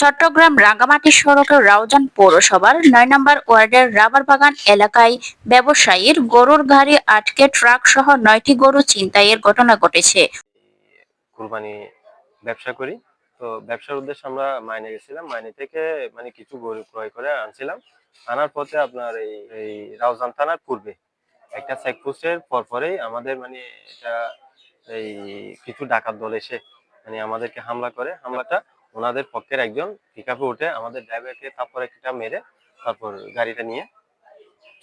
চট্টগ্রাম রাঙ্গামাটি সড়কের রাউজান পৌরসভার নয় নম্বর ওয়ার্ডের রাবার বাগান এলাকায় ব্যবসায়ীর গরুর গাড়ি আটকে ট্রাক সহ নয়টি গরু ছিনতাইয়ের ঘটনা ঘটেছে। কুরবানি ব্যবসা করি। তো ব্যবসার উদ্দেশ্যে আমরা মাইনে গেছিলাম। মাইনে থেকে মানে কিছু গরু ক্রয় করে আনছিলাম। আনার পথে আপনার এই এই রাউজান থানার পূর্বে একটা চেকপোস্টের পর পরেই আমাদের মানে এটা এই কিছু ডাকাত দল এসে মানে আমাদেরকে হামলা করে। হামলাটা ওনাদের পক্ষের একজন পিকআপে উঠে আমাদের ড্রাইভারকে তারপর একটা মেরে তারপর গাড়িটা নিয়ে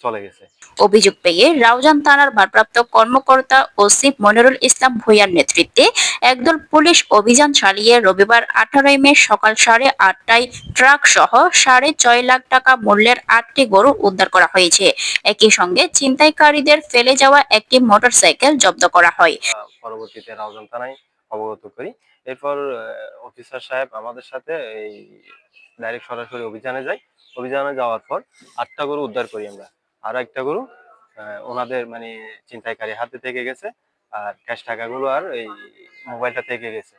চলে গেছে। অভিযোগ পেয়ে রাউজান থানার ভারপ্রাপ্ত কর্মকর্তা ওসিফ মনিরুল ইসলাম ভূঁইয়ার নেতৃত্বে একদল পুলিশ অভিযান চালিয়ে রবিবার আঠারোই মে সকাল সাড়ে আটটায় ট্রাক সহ সাড়ে ছয় লাখ টাকা মূল্যের আটটি গরু উদ্ধার করা হয়েছে। একই সঙ্গে ছিনতাইকারীদের ফেলে যাওয়া একটি মোটরসাইকেল জব্দ করা হয়। পরবর্তীতে রাউজান থানায় অবগত করি। এরপর অফিসার সাহেব আমাদের সাথে এই ডাইরেক্ট সরাসরি অভিযানে যাই অভিযানে যাওয়ার পর আটটা গরু উদ্ধার করি আমরা। আর একটা গরু ওনাদের মানে চিন্তাইকারী হাতে থেকে গেছে। আর ক্যাশ টাকাগুলো আর এই মোবাইলটা থেকে গেছে।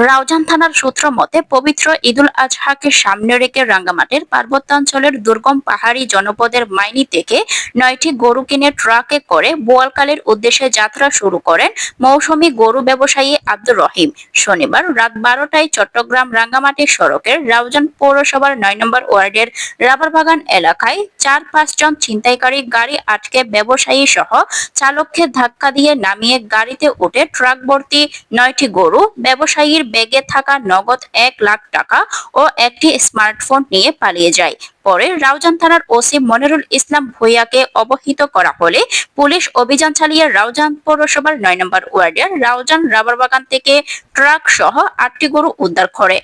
রাউজান থানার সূত্র মতে, পবিত্র ঈদুল আজহাকে সামনে রেখে রাঙ্গামাটির পার্বত্যাঞ্চলের দুর্গম পাহাড়ি জনপদের মাইনি থেকে নয়টি গরু কিনে ট্রাকে করে বোয়ালকালের উদ্দেশ্যে যাত্রা শুরু করেন মৌসুমী গরু ব্যবসায়ী আব্দুর রহিম। শনিবার রাত বারোটায় চট্টগ্রাম রাঙ্গামাটি সড়কের রাউজান পৌরসভার নয় নম্বর ওয়ার্ডের রাবার বাগান এলাকায় চার পাঁচজন ছিনতাইকারী গাড়ি আটকে ব্যবসায়ী সহ চালককে ধাক্কা দিয়ে নামিয়ে গাড়িতে উঠে ট্রাক ভর্তি নয়টি গরু ব্যবসায়ীর ব্যাগে থাকা নগদ এক লাখ টাকা ও একটি স্মার্টফোন নিয়ে পালিয়ে যায়। পরে রাউজান থানার ওসি মনিরুল ইসলাম ভূঁইয়াকে অবহিত করা হলে পুলিশ অভিযান চালিয়ে রাউজান পৌরসভার নয় নম্বর ওয়ার্ডের রাউজান রাবার বাগান থেকে ট্রাক সহ আটটি গরু উদ্ধার করে।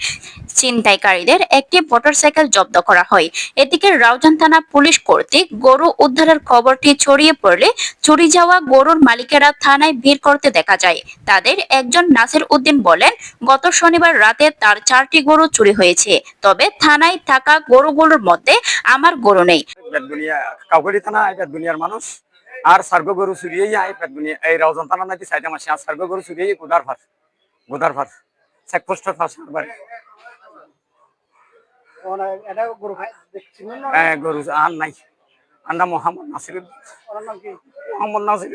ছিনতাইকারীদের একটি মোটরসাইকেল জব্দ করা হয়। এদিকে রাউজান থানা পুলিশ কর্তৃক গরু উদ্ধারের খবরটি ছড়িয়ে পড়লে চুরি যাওয়া গরুর মালিকেরা থানায় ভিড় করতে দেখা যায়। তাদের একজন নাসির উদ্দিন বলেন, গত শনিবার রাতে তার চারটি গরু চুরি হয়েছে। তবে থানায় থাকা গরুগুলোর মধ্যে আমার গরু নেই। থানা দুনিয়ার মানুষ। আর সার্গ গরু চুরিয়ে যায় এটা দুনিয়া, এই রাউজান থানা আর গরু চুরিয়ে গোদার ফার গোদার ফার এটা গরু খাই দেখছিলেন না হ্যাঁ গরু আর নাই। আন্ডা মোহাম্মদ নাসির মোহাম্মদ নাসির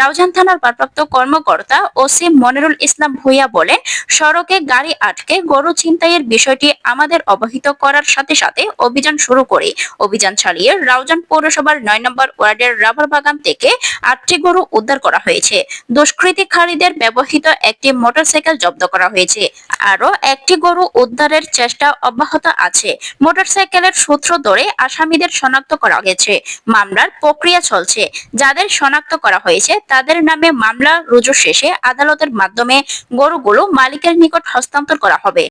রাউজান থানার ভারপ্রাপ্ত কর্মকর্তা ওসি মনিরুল ইসলাম ভূঁইয়া বলেন, সড়কে গাড়ি আটকে গরু ছিনতাইয়ের বিষয়টি আমাদের অবহিত করার সাথে সাথে অভিযান শুরু করে। অভিযান চালিয়ে রাউজান পৌরসভার নয় নম্বর ওয়ার্ডের রাবার বাগান থেকে আটটি গরু উদ্ধার করা হয়েছে। দুষ্কৃতিকারীদের ব্যবহৃত একটি মোটরসাইকেল জব্দ করা হয়েছে। আরও একটি গরু উদ্ধারের চেষ্টা অব্যাহত আছে। মোটরসাইকেলের সূত্র ধরে আসামিদের শনাক্ত করা গেছে। মামলার প্রক্রিয়া চলছে। যাদের শনাক্ত করা হয়েছে তাদের নামে মামলা রুজু শেষে আদালতের মাধ্যমে গরুগুলো মালিকের নিকট হস্তান্তর করা হবে।